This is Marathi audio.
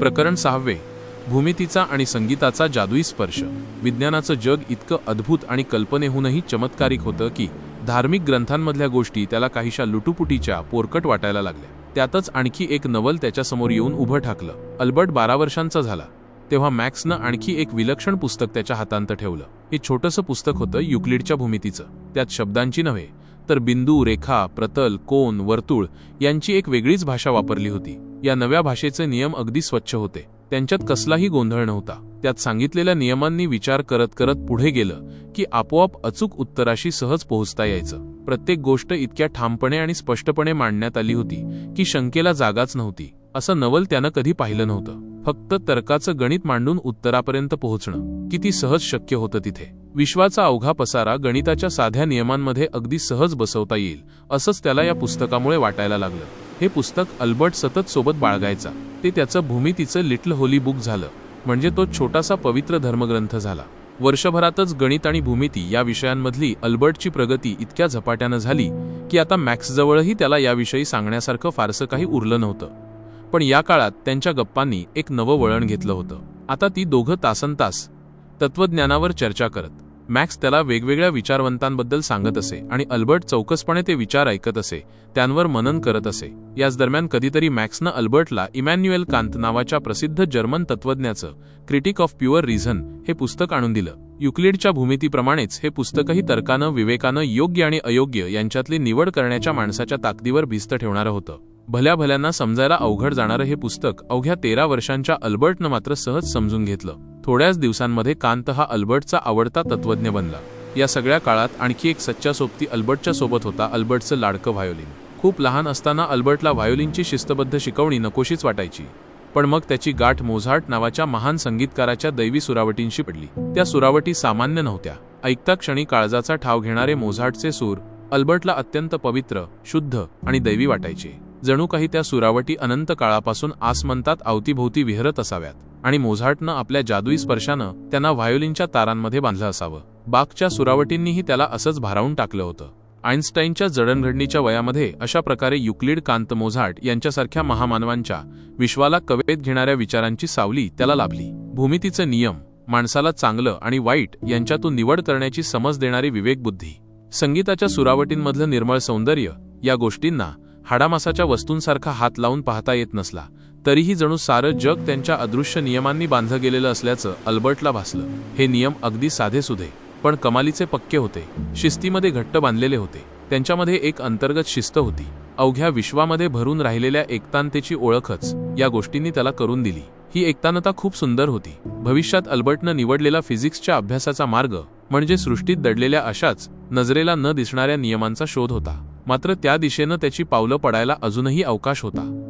प्रकरण सहावे भूमितीचा आणि संगीताचा जादुई स्पर्श. विज्ञानाचं जग इतकं अद्भुत आणि कल्पनेहूनही चमत्कारिक होतं की धार्मिक ग्रंथांमधल्या गोष्टी त्याला काहीशा लुटुपुटीच्या पोरकट वाटायला लागल्या. त्यातच आणखी एक नवल त्याच्यासमोर येऊन उभं ठाकलं. अल्बर्ट बारा वर्षांचा झाला. तेव्हा मॅक्सनं आणखी एक विलक्षण पुस्तक त्याच्या हातांत ठेवलं. हे छोटंसं पुस्तक होतं युक्लिडच्या भूमितीचं. त्यात शब्दांची नव्हे तर बिंदू रेखा प्रतल कोन वर्तुळ यांची एक वेगळीच भाषा वापरली होती. या नव्या भाषेचे नियम अगदी स्वच्छ होते. त्यांच्यात कसलाही गोंधळ नव्हता. त्यात सांगितलेल्या नियमांनी विचार करत करत पुढे गेलं की आपोआप अचूक उत्तराशी सहज पोहोचता यायचं. प्रत्येक गोष्ट इतक्या ठामपणे आणि स्पष्टपणे मांडण्यात आली होती की शंकेला जागाच नव्हती. असं नवल त्यानं कधी पाहिलं नव्हतं. फक्त तर्काचं गणित मांडून उत्तरापर्यंत पोहोचणं. किती सहज शक्य होतं तिथे. विश्वाचा अवघा पसारा गणिताच्या साध्या नियमांमध्ये अगदी सहज बसवता येईल असंच त्याला या पुस्तकामुळे वाटायला लागलं. हे पुस्तक अल्बर्ट सतत सोबत बाळगायचा. ते त्याचं भूमितीचं लिटल होली बुक झालं. म्हणजे तो छोटासा पवित्र धर्मग्रंथ झाला. वर्षभरातच गणित आणि भूमिती या विषयांमधली अल्बर्टची प्रगती इतक्या झपाट्यानं झाली की आता मॅक्सजवळही त्याला याविषयी सांगण्यासारखं फारसं काही उरलं नव्हतं. पण या काळात त्यांच्या गप्पांनी एक नवं वळण घेतलं होतं. आता ती दोघं तासनतास तत्वज्ञानावर चर्चा करत. मॅक्स त्याला वेगवेगळ्या विचारवंतांबद्दल सांगत असे आणि अल्बर्ट चौकसपणे ते विचार ऐकत असे त्यांवर मनन करत असे. याच दरम्यान कधीतरी मॅक्सनं अल्बर्टला इमॅन्युएल कांत नावाच्या प्रसिद्ध जर्मन तत्वज्ञाचं क्रिटिक ऑफ प्युअर रिझन हे पुस्तक आणून दिलं. युक्लिडच्या भूमितीप्रमाणेच हे पुस्तकही तर्कानं विवेकानं योग्य आणि अयोग्य यांच्यातली निवड करण्याच्या माणसाच्या ताकदीवर भिस्त ठेवणारं होतं. भल्या भल्यांना समजायला अवघड जाणारं हे पुस्तक अवघ्या तेरा वर्षांच्या अल्बर्टनं मात्र सहज समजून घेतलं. थोड्याच दिवसांमध्ये कांत हा अल्बर्टचा आवडता तत्वज्ञ बनला. या सगळ्या काळात आणखी एक सच्चा सोबती अल्बर्टच्या सोबत होता अल्बर्टचं लाडकं व्हायोलिन. खूप लहान असताना अल्बर्टला व्हायोलिनची शिस्तबद्ध शिकवणी नकोशीच वाटायची. पण मग त्याची गाठ मोझार्ट नावाच्या महान संगीतकाराच्या दैवी सुरावटींशी पडली. त्या सुरावटी सामान्य नव्हत्या. ऐकता क्षणी काळजाचा ठाव घेणारे मोझार्टचे सूर अल्बर्टला अत्यंत पवित्र शुद्ध आणि दैवी वाटायचे. जणू काही त्या सुरावटी अनंत काळापासून आसमंतात अवतीभोवती विहरत असाव्यात. आणि मोझाटनं आपल्या जादुई स्पर्शानं त्यांना व्हायोलिनच्या तारांमध्ये बांधलं असावं. बागच्या सुरावटींनीही त्याला असंच भारावून टाकलं होतं. आईन्स्टाईनच्या जडणघडणीच्या वयामध्ये अशा प्रकारे युक्लिड कांत मोझाट यांच्यासारख्या महामानवांच्या विश्वाला कवेत घेणाऱ्या विचारांची सावली त्याला लाभली. भूमितीचं नियम माणसाला चांगलं आणि वाईट यांच्यातून निवड करण्याची समज देणारी विवेकबुद्धी संगीताच्या सुरावटींमधलं निर्मळ सौंदर्य या गोष्टींना हाडामासाच्या वस्तूंसारखा हात लावून पाहता येत नसला तरीही जणू सारं जग त्यांच्या अदृश्य नियमांनी बांधलं गेलेलं असल्याचं अल्बर्टला भासलं. हे नियम अगदी साधेसुधे पण कमालीचे पक्के होते. शिस्तीमध्ये घट्ट बांधलेले होते. त्यांच्यामध्ये एक अंतर्गत शिस्त होती. अवघ्या विश्वामध्ये भरून राहिलेल्या एकतांतेची ओळखच या गोष्टींनी त्याला करून दिली. ही एकतानता खूप सुंदर होती. भविष्यात अल्बर्टनं निवडलेला फिजिक्सच्या अभ्यासाचा मार्ग म्हणजे सृष्टीत दडलेल्या अशाच नजरेला न दिसणाऱ्या नियमांचा शोध होता. मात्र त्या दिशेनं त्याची पावलं पडायला अजूनही अवकाश होता.